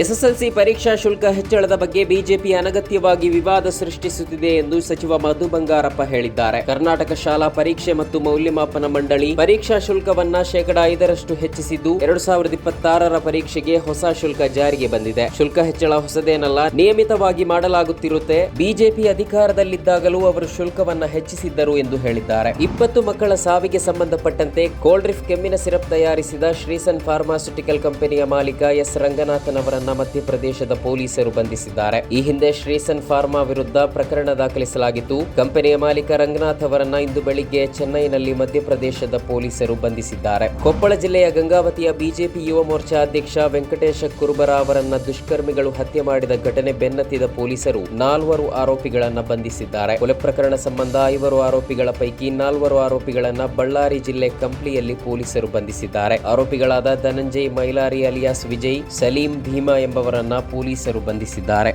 SSLC ಪರೀಕ್ಷಾ ಶುಲ್ಕ ಹೆಚ್ಚಳದ ಬಗ್ಗೆ ಬಿಜೆಪಿ ಅನಗತ್ಯವಾಗಿ ವಿವಾದ ಸೃಷ್ಟಿಸುತ್ತಿದೆ ಎಂದು ಸಚಿವ ಮಧು ಬಂಗಾರಪ್ಪ ಹೇಳಿದ್ದಾರೆ. ಕರ್ನಾಟಕ ಶಾಲಾ ಪರೀಕ್ಷೆ ಮತ್ತು ಮೌಲ್ಯಮಾಪನ ಮಂಡಳಿ ಪರೀಕ್ಷಾ ಶುಲ್ಕವನ್ನ ಶೇಕಡಾ ಐದರಷ್ಟು ಹೆಚ್ಚಿಸಿದ್ದು, ಎರಡು ಸಾವಿರದ ಇಪ್ಪತ್ತಾರರ ಪರೀಕ್ಷೆಗೆ ಹೊಸ ಶುಲ್ಕ ಜಾರಿಗೆ ಬಂದಿದೆ. ಶುಲ್ಕ ಹೆಚ್ಚಳ ಹೊಸದೇನಲ್ಲ, ನಿಯಮಿತವಾಗಿ ಮಾಡಲಾಗುತ್ತಿರುತ್ತೆ. ಬಿಜೆಪಿ ಅಧಿಕಾರದಲ್ಲಿದ್ದಾಗಲೂ ಅವರು ಶುಲ್ಕವನ್ನ ಹೆಚ್ಚಿಸಿದ್ದರು ಎಂದು ಹೇಳಿದ್ದಾರೆ. ಇಪ್ಪತ್ತು ಮಕ್ಕಳ ಸಾವಿಗೆ ಸಂಬಂಧಪಟ್ಟಂತೆ ಕೋಲ್ಡ್ರಿಫ್ ಕೆಮ್ಮಿನ ಸಿರಪ್ ತಯಾರಿಸಿದ ಶ್ರೀಸನ್ ಫಾರ್ಮಾಸ್ಯೂಟಿಕಲ್ ಕಂಪನಿಯ ಮಾಲೀಕ ಎಸ್ ರಂಗನಾಥನ್ ಅವರನ್ನ ಮಧ್ಯಪ್ರದೇಶದ ಪೊಲೀಸರು ಬಂಧಿಸಿದ್ದಾರೆ. ಈ ಹಿಂದೆ ಶ್ರೀಸನ್ ಫಾರ್ಮಾ ವಿರುದ್ಧ ಪ್ರಕರಣ ದಾಖಲಿಸಲಾಗಿತ್ತು. ಕಂಪನಿಯ ಮಾಲೀಕ ರಂಗನಾಥ್ ಅವರನ್ನ ಇಂದು ಬೆಳಿಗ್ಗೆ ಚೆನ್ನೈನಲ್ಲಿ ಮಧ್ಯಪ್ರದೇಶದ ಪೊಲೀಸರು ಬಂಧಿಸಿದ್ದಾರೆ. ಕೊಪ್ಪಳ ಜಿಲ್ಲೆಯ ಗಂಗಾವತಿಯ ಬಿಜೆಪಿ ಯುವ ಮೋರ್ಚಾ ಅಧ್ಯಕ್ಷ ವೆಂಕಟೇಶ ಕುರುಬರ ಅವರನ್ನ ದುಷ್ಕರ್ಮಿಗಳು ಹತ್ಯೆ ಮಾಡಿದ ಘಟನೆ ಬೆನ್ನತ್ತಿದ ಪೊಲೀಸರು ನಾಲ್ವರು ಆರೋಪಿಗಳನ್ನ ಬಂಧಿಸಿದ್ದಾರೆ. ಕೊಲೆ ಪ್ರಕರಣ ಸಂಬಂಧ ಐವರು ಆರೋಪಿಗಳ ಪೈಕಿ ನಾಲ್ವರು ಆರೋಪಿಗಳನ್ನ ಬಳ್ಳಾರಿ ಜಿಲ್ಲೆ ಕಂಪ್ಲಿಯಲ್ಲಿ ಪೊಲೀಸರು ಬಂಧಿಸಿದ್ದಾರೆ. ಆರೋಪಿಗಳಾದ ಧನಂಜಯ್ ಮೈಲಾರಿ ಅಲಿಯಾಸ್ ವಿಜಯ್, ಸಲೀಂ ಎಂಬವರನ್ನ ಪೊಲೀಸರು ಬಂಧಿಸಿದ್ದಾರೆ.